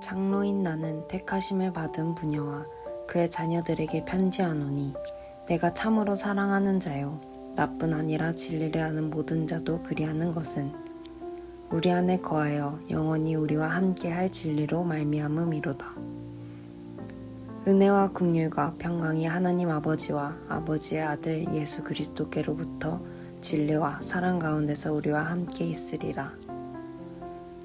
장로인 나는 택하심을 받은 부녀와 그의 자녀들에게 편지하노니 내가 참으로 사랑하는 자요 나뿐 아니라 진리를 아는 모든 자도 그리하는 것은 우리 안에 거하여 영원히 우리와 함께할 진리로 말미암음이로다. 은혜와 긍휼과 평강이 하나님 아버지와 아버지의 아들 예수 그리스도께로부터 진리와 사랑 가운데서 우리와 함께 있으리라.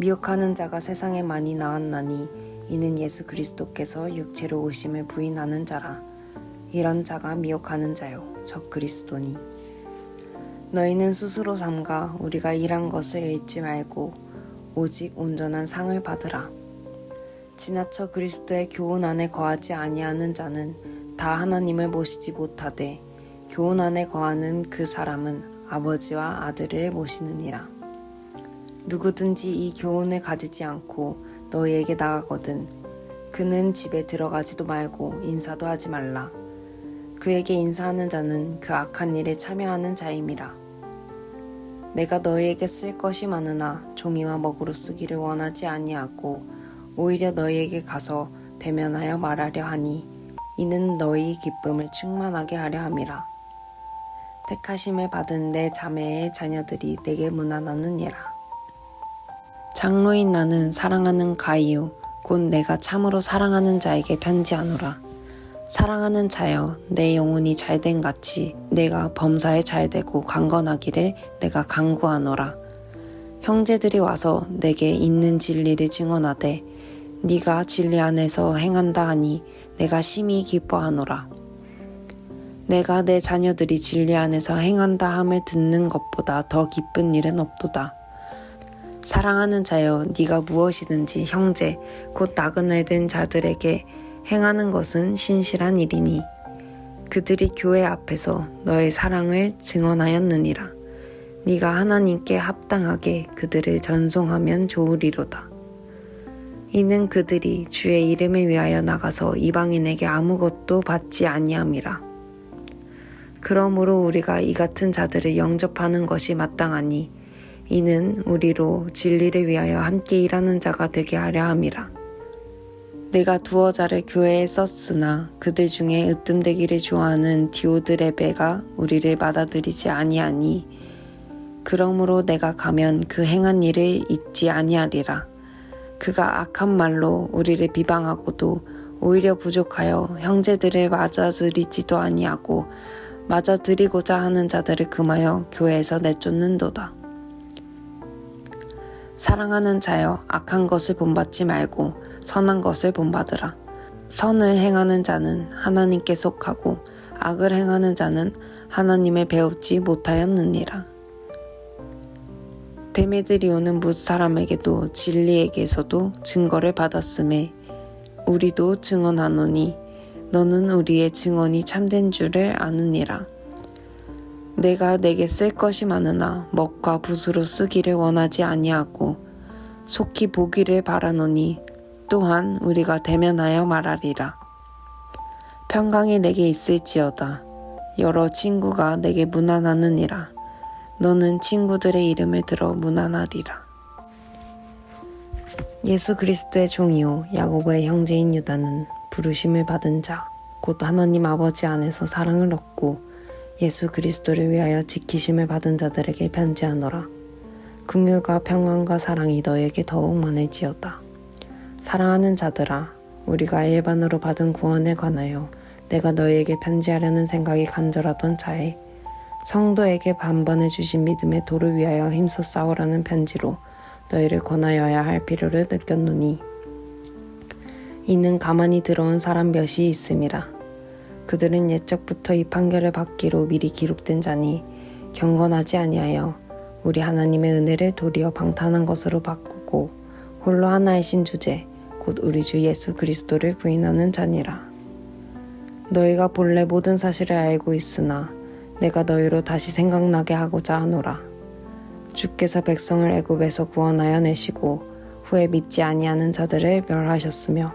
미혹하는 자가 세상에 많이 나왔나니 이는 예수 그리스도께서 육체로 오심을 부인하는 자라. 이런 자가 미혹하는 자요 적 그리스도니. 너희는 스스로 삼가 우리가 일한 것을 잃지 말고 오직 온전한 상을 받으라. 지나쳐 그리스도의 교훈 안에 거하지 아니하는 자는 다 하나님을 모시지 못하되 교훈 안에 거하는 그 사람은 아버지와 아들을 모시느니라. 누구든지 이 교훈을 가지지 않고 너희에게 나가거든 그는 집에 들어가지도 말고 인사도 하지 말라. 그에게 인사하는 자는 그 악한 일에 참여하는 자임이라. 내가 너희에게 쓸 것이 많으나 종이와 먹으로 쓰기를 원하지 아니하고 오히려 너희에게 가서 대면하여 말하려 하니 이는 너희 기쁨을 충만하게 하려 함이라. 택하심을 받은 내 자매의 자녀들이 내게 문안하느니라. 장로인 나는 사랑하는 가이요 곧 내가 참으로 사랑하는 자에게 편지하노라. 사랑하는 자여 내 영혼이 잘된 같이 내가 범사에 잘되고 강건하기를 내가 간구하노라. 형제들이 와서 내게 있는 진리를 증언하되 네가 진리 안에서 행한다 하니 내가 심히 기뻐하노라. 내가 내 자녀들이 진리 안에서 행한다 함을 듣는 것보다 더 기쁜 일은 없도다. 사랑하는 자여 네가 무엇이든지 형제 곧 나그네 된 자들에게 행하는 것은 신실한 일이니 그들이 교회 앞에서 너의 사랑을 증언하였느니라. 네가 하나님께 합당하게 그들을 전송하면 좋으리로다. 이는 그들이 주의 이름을 위하여 나가서 이방인에게 아무것도 받지 아니함이라. 그러므로 우리가 이 같은 자들을 영접하는 것이 마땅하니 이는 우리로 진리를 위하여 함께 일하는 자가 되게 하려 함이라. 내가 두어 자를 교회에 썼으나 그들 중에 으뜸되기를 좋아하는 디오드레베가 우리를 받아들이지 아니하니 그러므로 내가 가면 그 행한 일을 잊지 아니하리라. 그가 악한 말로 우리를 비방하고도 오히려 부족하여 형제들을 맞아들이지도 아니하고 맞아들이고자 하는 자들을 금하여 교회에서 내쫓는도다. 사랑하는 자여 악한 것을 본받지 말고 선한 것을 본받으라. 선을 행하는 자는 하나님께 속하고 악을 행하는 자는 하나님을 배우지 못하였느니라. 데메드리오는 뭇 사람에게도 진리에게서도 증거를 받았음에 우리도 증언하노니 너는 우리의 증언이 참된 줄을 아느니라. 내가 내게 쓸 것이 많으나 먹과 붓으로 쓰기를 원하지 아니하고 속히 보기를 바라노니 또한 우리가 대면하여 말하리라. 평강이 내게 있을지어다. 여러 친구가 내게 문안하느니라. 너는 친구들의 이름을 들어 문안하리라. 예수 그리스도의 종이요 야고보의 형제인 유다는 부르심을 받은 자, 곧 하나님 아버지 안에서 사랑을 얻고 예수 그리스도를 위하여 지키심을 받은 자들에게 편지하노라. 긍휼과 평안과 사랑이 너에게 더욱 많을지어다. 사랑하는 자들아, 우리가 일반으로 받은 구원에 관하여 내가 너희에게 편지하려는 생각이 간절하던 차에 성도에게 반번해 주신 믿음의 도를 위하여 힘써 싸우라는 편지로 너희를 권하여야 할 필요를 느꼈노니 이는 가만히 들어온 사람 몇이 있음이라 그들은 옛적부터 이 판결을 받기로 미리 기록된 자니 경건하지 아니하여 우리 하나님의 은혜를 도리어 방탄한 것으로 바꾸고 홀로 하나이신 주제 곧곧 우리 주 예수 그리스도를 부인하는 자니라. 너희가 본래 모든 사실을 알고 있으나 내가 너희로 다시 생각나게 하고자 하노라. 주께서 백성을 애굽에서 구원하여 내시고 후에 믿지 아니하는 자들을 멸하셨으며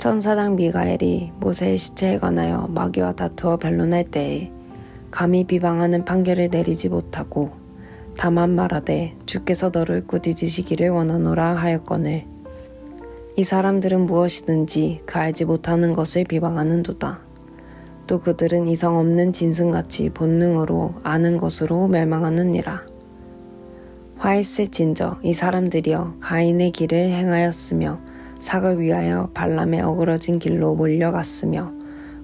천사장 미가엘이 모세의 시체에 관하여 마귀와 다투어 변론할 때에 감히 비방하는 판결을 내리지 못하고 다만 말하되 주께서 너를 꾸짖으시기를 원하노라 하였거늘 이 사람들은 무엇이든지 그 알지 못하는 것을 비방하는도다. 또 그들은 이성 없는 짐승같이 본능으로 아는 것으로 멸망하느니라. 화일세 진저 이 사람들이여 가인의 길을 행하였으며 sak을 위하여 발람의 어그러진 길로 몰려갔으며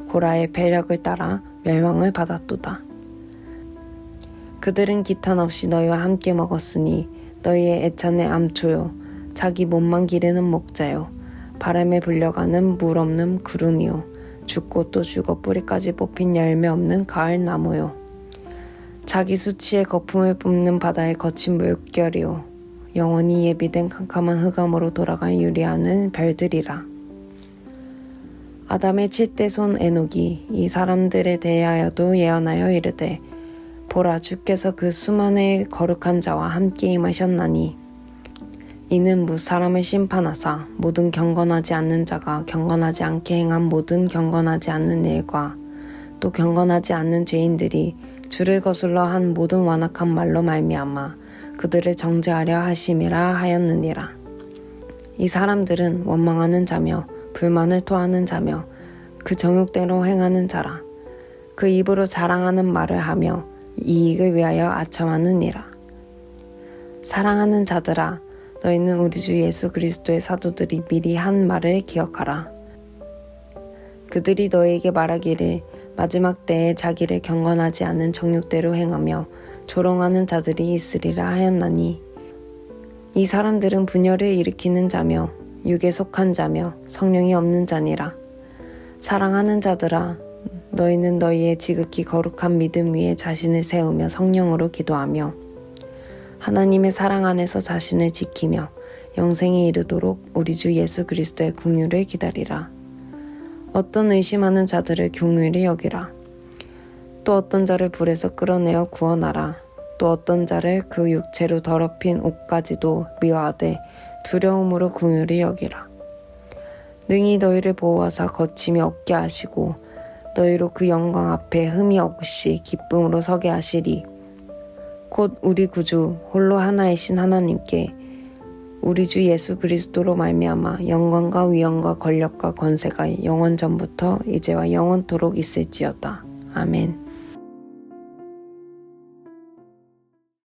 고라의 패력을 따라 멸망을 받았도다. 그들은 기탄 없이 너희와 함께 먹었으니 너희의 애찬의 암초요. 자기 몸만 기르는 목자요. 바람에 불려가는 물 없는 구름이요. 죽고 또 죽어 뿌리까지 뽑힌 열매 없는 가을 나무요. 자기 수치의 거품을 뿜는 바다의 거친 물결이요 영원히 예비된 캄캄한 흑암으로 돌아간 유리하는 별들이라. 아담의 칠대 손 에녹이 이 사람들에 대하여도 예언하여 이르되 보라 주께서 그 수만의 거룩한 자와 함께 임하셨나니 이는 무 사람을 심판하사 모든 경건하지 않는 자가 경건하지 않게 행한 모든 경건하지 않는 일과 또 경건하지 않는 죄인들이 주를 거슬러 한 모든 완악한 말로 말미암아 그들을 정죄하려 하심이라 하였느니라. 이 사람들은 원망하는 자며 불만을 토하는 자며 그 정욕대로 행하는 자라. 그 입으로 자랑하는 말을 하며 이익을 위하여 아첨하느니라. 사랑하는 자들아, 너희는 우리 주 예수 그리스도의 사도들이 미리 한 말을 기억하라. 그들이 너희에게 말하기를 마지막 때에 자기를 경건하지 않은 정욕대로 행하며 조롱하는 자들이 있으리라 하였나니 이 사람들은 분열을 일으키는 자며 육에 속한 자며 성령이 없는 자니라. 사랑하는 자들아, 너희는 너희의 지극히 거룩한 믿음 위에 자신을 세우며 성령으로 기도하며 하나님의 사랑 안에서 자신을 지키며 영생에 이르도록 우리 주 예수 그리스도의 궁유를 기다리라. 어떤 의심하는 자들을 경휼히 여기라. 또 어떤 자를 불에서 끌어내어 구원하라. 또 어떤 자를 그 육체로 더럽힌 옷까지도 미워하되 두려움으로 궁휼히 여기라. 능히 너희를 보호하사 거침이 없게 하시고 너희로 그 영광 앞에 흠이 없이 기쁨으로 서게 하시리. 곧 우리 구주 홀로 하나이신 하나님께 우리 주 예수 그리스도로 말미암아 영광과 위엄과 권력과 권세가 영원 전부터 이제와 영원토록 있을지어다. 아멘.